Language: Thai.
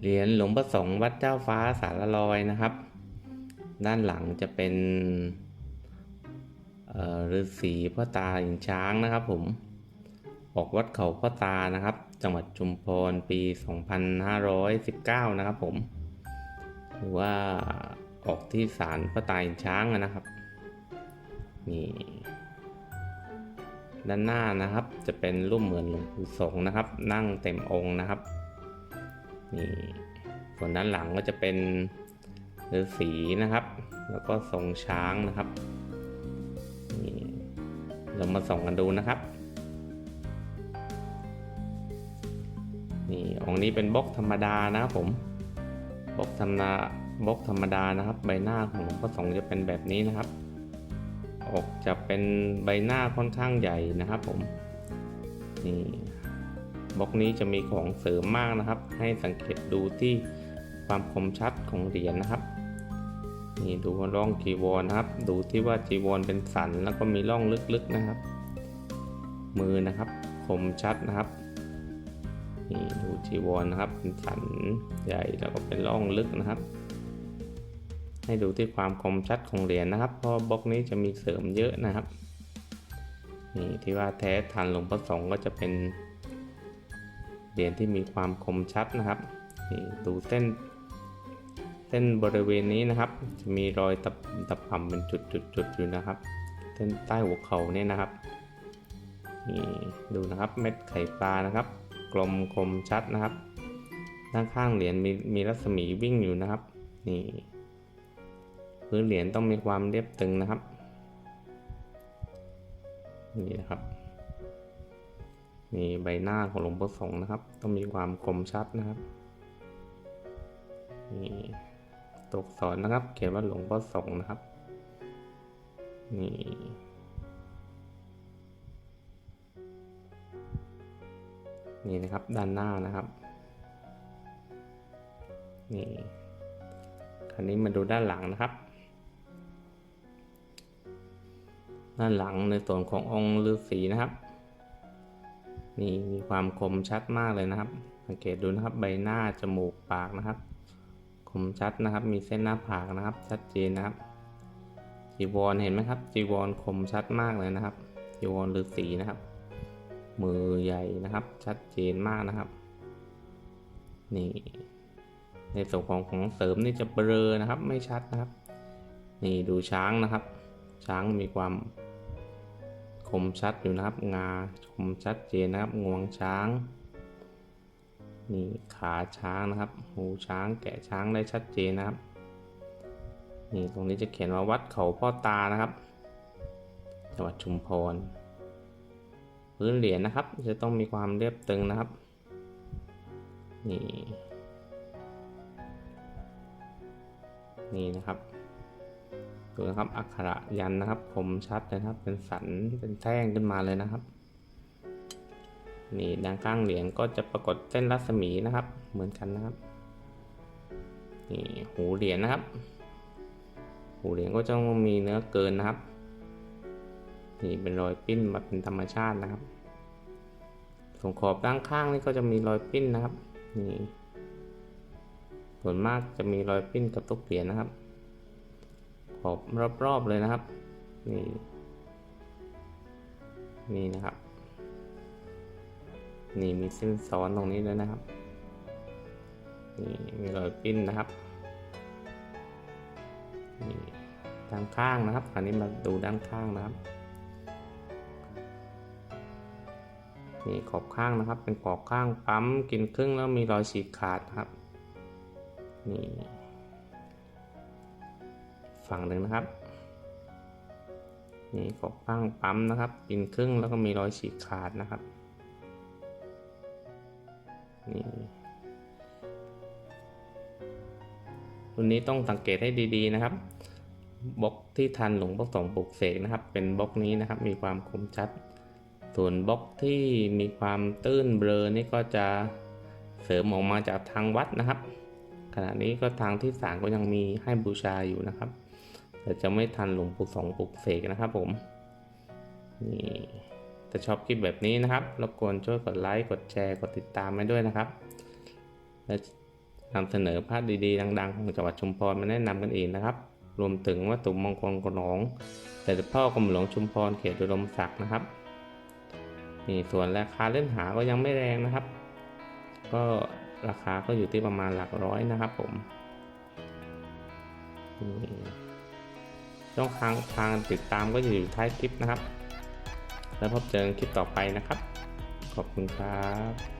เหรียญหลวงประสงค์วัดเจ้าฟ้าสารลอยนะครับ ด้านหลังจะเป็นฤาษีพ่อตาหินช้างนะครับ ผม ออกวัดเขาพ่อตานะครับ จังหวัดชุมพรปี 2519 นะครับ ผม หรือว่าออกที่ศาลพ่อตาหินช้างนะครับ นี่ ด้านหน้านะครับจะเป็นรูปเหมือนหลวงปู่สงนะครับ นั่งเต็มองค์นะครับ นี่ส่วนด้านหลังก็จะเป็นฤาษีนะครับ แล้วก็ทรงช้างนะครับนี่เรามาส่องกันดูนะครับนี่องค์นี้เป็นบล็อกธรรมดานะครับผมบล็อกธรรมดาบล็อกธรรมดานะครับ ใบหน้าของหลวงพ่อสงฆ์จะเป็นแบบนี้นะครับ ออกจะเป็นใบหน้าค่อนข้างใหญ่นะครับผมนี่ บล็อกนี้จะมีของเสริมมากนะครับ ให้สังเกตดูที่ความคมชัดของเหรียญนะครับนี่ดูร่องจีวรนะครับ ดูที่ว่าจีวรเป็นสันแล้วก็มีร่องลึกๆนะครับ มือนะครับคมชัดนะครับนี่ดูจีวรนะครับเป็นสันใหญ่แล้วก็เป็นร่องลึกนะครับ ให้ดูที่ความคมชัดของเหรียญนะครับเพราะบล็อกนี้จะมีเสริมเยอะนะครับนี่ที่ว่าแท้ทันหลวงพ่อสงก็จะเป็น เหรียญที่มีความคมชัดนะครับนี่ดูเส้น เส้นบริเวณนี้นะครับ จะมีรอยตะตะป่ำเป็นจุดๆๆอยู่นะครับ เส้นใต้หัวเข่าเนี่ยนะครับนี่ดูนะครับเม็ดไข่ปลานะครับ กลมคมชัดนะครับ ด้านข้างเหรียญมีมีรัศมีวิ่งอยู่นะครับนี่พื้นเหรียญต้องมีความเรียบตึงนะครับนี่นะครับ นี่ใบหน้าของหลวงพ่อสงนะครับ ต้องมีความคมชัดนะครับนี่ตกสอนนะครับ เขียนว่าหลวงพ่อสงนะครับ นี่นี่นะครับด้านหน้านะครับ นี่คราวนี้มาดูด้านหลังนะครับ ด้านหลังในส่วนขององค์ฤาษีนะครับ นี่มีความคมชัดมากเลยนะครับ สังเกตดูนะครับใบหน้าจมูกปากนะครับ คมชัดนะครับ มีเส้นหน้าผากนะครับ ชัดเจนนะครับ จีวรเห็นไหมครับ จีวรคมชัดมากเลยนะครับ จีวรฤาษีนะครับ มือใหญ่นะครับ ชัดเจนมากนะครับ นี่ ในส่วนของของเสริมนี่จะเบลอนะครับ ไม่ชัดนะครับ นี่ดูช้างนะครับ ช้างมีความ คมชัดอยู่นะครับ งาคมชัดเจนนะครับ งวงช้าง นี่ขาช้างนะครับ หูช้าง แกะช้างได้ชัดเจนนะครับ นี่ตรงนี้จะเขียนว่าวัดเขาพ่อตานะครับจังหวัดชุมพร พื้นเหรียญนะครับ จะต้องมีความเรียบตึงนะครับ นี่ นี่นะครับ ดูนะครับ อักขระยันนะครับคมชัดเลยนะครับ เป็นสัน เป็นแท่งขึ้นมาเลยนะครับ นี่ด้านข้างเหรียญก็จะปรากฏเส้นรัศมีนะครับ เหมือนกันนะครับ นี่หูเหรียญนะครับ หูเหรียญก็จะมีเนื้อเกินนะครับ นี่เป็นรอยปิ้นมาเป็นธรรมชาตินะครับส่วนขอบด้านข้างนี่ก็จะมีรอยปิ้นนะครับ นี่ ส่วนมากจะมีรอยปิ้นกับทุกเหรียญนะครับ ขอบรอบๆเลยนะครับ นี่ นี่นะครับ นี่มีเส้นซ้อนตรงนี้ด้วยนะครับ นี่มีรอยปิ้นนะครับ นี่ด้านข้างนะครับคราวนี้มาดูด้านข้างนะครับ นี่ขอบข้างนะครับ เป็นขอบข้างปั๊มกินครึ่งแล้วมีรอยฉีกขาดครับ นี่ ฝั่งหนึ่งนะครับ นี่ขอบข้งปั๊มนะครับกินครึ่งแล้วก็มีรอยฉีกขาดนะครับ นี่รุ่นนี้ต้องสังเกตให้ดีๆนะครับบล็อกที่ทันหลวงพ่อสงฆ์ปลุกเสกนะครับ เป็นบล็อกนี้นะครับ มีความคมชัด ส่วนบล็อกที่มีความตื้นเบลอนี่ก็จะเสริมออกมาจากทางวัดนะครับ ขณะนี้ก็ทางที่ศาลก็ยังมีให้บูชาอยู่นะครับ แต่จะไม่ทันหลวงปู่สองปลุกเสกนะครับผมนี่ถ้าชอบคลิปแบบนี้นะครับรบกวนช่วยกดไลค์กดแชร์กดติดตามให้ด้วยนะครับ และนำเสนอภาพดีๆ ดัง ๆ ของจังหวัดชุมพรมาแนะนำกันอีกนะครับ รวมถึงวัตถุมงคลของเสด็จพ่อกรมหลวงชุมพรเขตอุดมศักดิ์นะครับนี่ส่วนราคาเล่นหาก็ยังไม่แรงนะครับ ก็ราคาก็อยู่ที่ประมาณหลักร้อยนะครับผมนี่ ช่องทางทางติดตามก็จะอยู่ท้ายคลิปนะครับ แล้วพบเจอกันคลิปต่อไปนะครับ ขอบคุณครับ